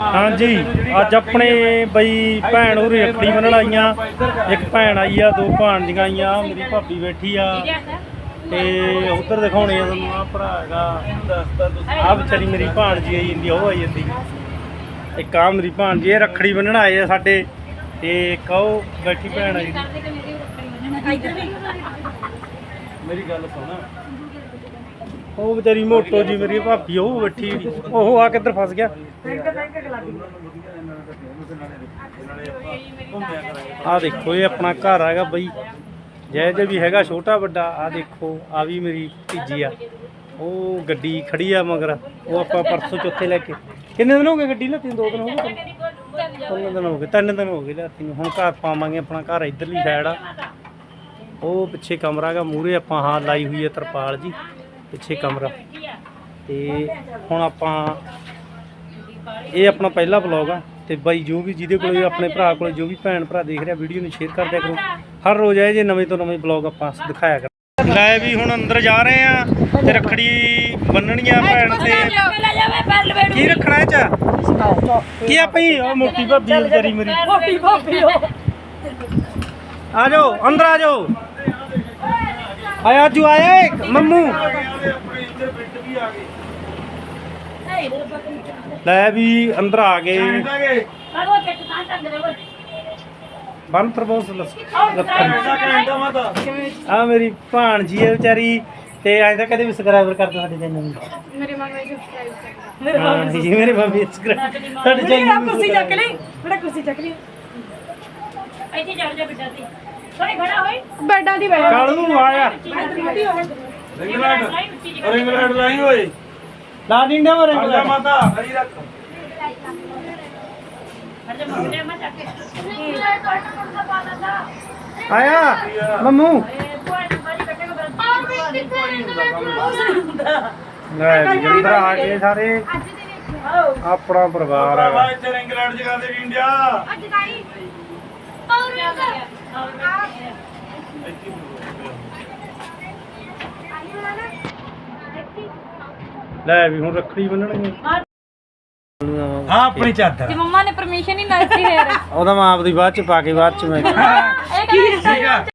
ਹਾਂਜੀ, ਅੱਜ ਆਪਣੇ ਬਈ ਭੈਣ ਉਹ ਰੱਖੜੀ ਬੰਨਣ ਆਈਆਂ। ਇੱਕ ਭੈਣ ਆਈ ਆ, ਦੋ ਭਾਣਜੀਆਂ ਆਈਆਂ, ਮੇਰੀ ਭਾਬੀ ਬੈਠੀ ਆ। ਤੇ ਉਧਰ ਦਿਖਾਉਣੇ ਆ ਤੁਹਾਨੂੰ ਆ ਭਰਾ ਹੈਗਾ ਆ ਵਿਚਾਰੀ ਮੇਰੀ ਭਾਣਜੀ ਆਈ ਜਾਂਦੀ ਉਹ ਆਈ ਜਾਂਦੀ। ਇੱਕ ਆ ਮੇਰੀ ਭਾਣਜੀ ਇਹ ਰੱਖੜੀ ਬੰਨਣ ਆਏ ਆ ਸਾਡੇ। ਤੇ ਕਹੋ ਬੈਠੀ ਭੈਣ ਆਈ। ਮੇਰੀ ਗੱਲ ਸੁਣ। ਉਹ ਵਿਚਾਰੀ ਮੋਟੋ ਜੀ ਮੇਰੀ ਭਾਬੀ ਉਹ ਬੈਠੀ ਉਹ ਆ ਕਿੱਧਰ ਫਸ ਗਿਆ? ਆ ਦੇਖੋ ਇਹ ਆਪਣਾ ਘਰ ਹੈਗਾ ਬਈ। ਜੈ ਜੇ ਵੀ ਹੈਗਾ ਛੋਟਾ ਵੱਡਾ। ਆ ਦੇਖੋ ਆ ਵੀ ਮੇਰੀ ਭੀਜੀ ਆ। ਉਹ ਗੱਡੀ ਖੜੀ ਆ ਮਗਰ। ਉਹ ਆਪਾਂ ਪਰਸੋਂ ਚੌਥੇ ਲੈ ਕੇ। ਕਿੰਨੇ ਦਿਨ ਹੋ ਗਏ ਗੱਡੀ ਲੈਤੀ ਦੋ ਦਿਨ ਹੋ ਗਏ ਤਿੰਨ ਦਿਨ ਹੋ ਗਏ, ਤਿੰਨ ਦਿਨ ਹੋ ਗਏ ਲੱਤੀ ਨੂੰ। ਹੁਣ ਘਰ ਪਾਵਾਂਗੇ ਆਪਣਾ ਘਰ, ਇਧਰਲੀ ਸਾਈਡ ਆ। ਉਹ ਪਿੱਛੇ ਕਮਰਾ ਹੈਗਾ ਮੂਰੇ ਆਪਾਂ ਹਾਂ ਲਾਈ ਹੋਈ ਹੈ ਤਰਪਾਲ ਜੀ। ਪਿੱਛੇ ਕਮਰਾ। ਤੇ ਹੁਣ ਆਪਾਂ ਇਹ ਆਪਣਾ ਪਹਿਲਾ ਵਲੌਗ ਆ ਤੇ ਬਾਈ ਜੋ ਵੀ ਜਿਹਦੇ ਕੋਲ ਆਪਣੇ ਭਰਾ ਕੋਲ ਜੋ ਵੀ ਭੈਣ ਭਰਾ ਦੇਖ ਰਿਹਾ ਵੀਡੀਓ ਨੂੰ ਸ਼ੇਅਰ ਕਰ ਦਿਆ ਕਰੋ ਹਰ ਰੋਜ਼ ਇਹ ਜੇ ਨਵੇਂ ਤੋਂ ਨਵੇਂ ਵਲੌਗ ਆਪਾਂ ਦਿਖਾਇਆ ਕਰ ਲੈ ਵੀ ਹੁਣ ਅੰਦਰ ਜਾ ਰਹੇ ਆ ਤੇ ਰੱਖੜੀ ਬੰਨਣੀਆਂ ਭੈਣ ਤੇ। ਕੀ ਰੱਖਣਾ ਇਹ ਚ? ਕੀ ਆ ਭਈ? ਉਹ ਮੋਟੀ ਭਾਬੀ ਆ ਵਿਚਾਰੀ ਮੇਰੀ। ਮੋਟੀ ਭਾਬੀ ਆ ਜਾਓ ਅੰਦਰ ਆ ਜਾਓ। ਆਇਆ ਜੂ ਆਇਆ ਮੰਮੂ। ਲੈ ਵੀ ਅੰਦਰ ਆ ਗਏ। ਬੰਨ ਤਰਬੋਸ ਲੱਖਣ। ਆ? ਮੇਰੀ ਭਾਣਜੀ ਹੈ ਵਿਚਾਰੀ ਤੇ ਅੱਜ ਤੱਕ ਕਦੇ ਵੀ ਸਬਸਕ੍ਰਾਈਬਰ ਕਰਦੇ ਸਾਡੇ ਚੈਨਲ ਨੂੰ। ਮੇਰੇ ਮਨ ਵਿੱਚ ਸਬਸਕ੍ਰਾਈਬ ਕਰ ਹਾਂ ਜੀ ਮੇਰੇ ਭਾਬੀ ਸਬਸਕ੍ਰਾਈਬ ਸਾਡੇ ਮੇਰਾ ਚੈਨਲ ਨੂੰ ਕੁਰਸੀ ਚੱਕ ਲਈ ਬੜਾ ਕੁਰਸੀ ਚੱਕ ਲਈ। ਇੱਥੇ ਚੱਲ ਜਾ ਬਿੱਟਾ ਸੀ ਥੋੜੀ ਖੜਾ ਹੋਈ। ਬੈਡਾਂ ਦੀ ਬੈਠ ਕਾਲੂ ਆਇਆ। ਇੰਗਲੈਂਡ ਲਾਈ ਓਏ। ਲਾ ਦਿੰਦਾ ਮਰੇ ਅੱਲਾ ਮਾਤਾ ਹਰੀ ਰੱਖ। ਹਰ ਜਮ ਮੁੰਡੇ ਮਾ ਚੱਕ ਕੇ ਆਇਆ ਮੰਮੂ। ਲੈ ਵੀ ਆ ਗਏ ਸਾਰੇ ਆਪਣਾ ਪਰਿਵਾਰ ਭਰਾਵਾ ਹੈ ਇੱਥੇ ਇੰਗਲੈਂਡ ਜਗਾ ਦੇ ਵੀ ਇੰਡੀਆ। ਲੈ ਵੀ ਹੁਣ ਰੱਖੜੀ ਬੰਨਣਗੇ। ਹਾਂ ਆਪਣੀ ਚਾਦਰ। ਮੰਮਾ ਨੇ ਪਰਮਿਸ਼ਨ ਹੀ ਨਾ ਦਿੱਤੀ ਫੇਰ। ਉਹਦਾ ਮੈਂ ਆਪਦੀ ਬਾਅਦ ਚ ਪਾ ਕੇ ਬਾਅਦ ਚ ਮੈਂ ਇਹ ਕੀ ਠੀਕ ਆ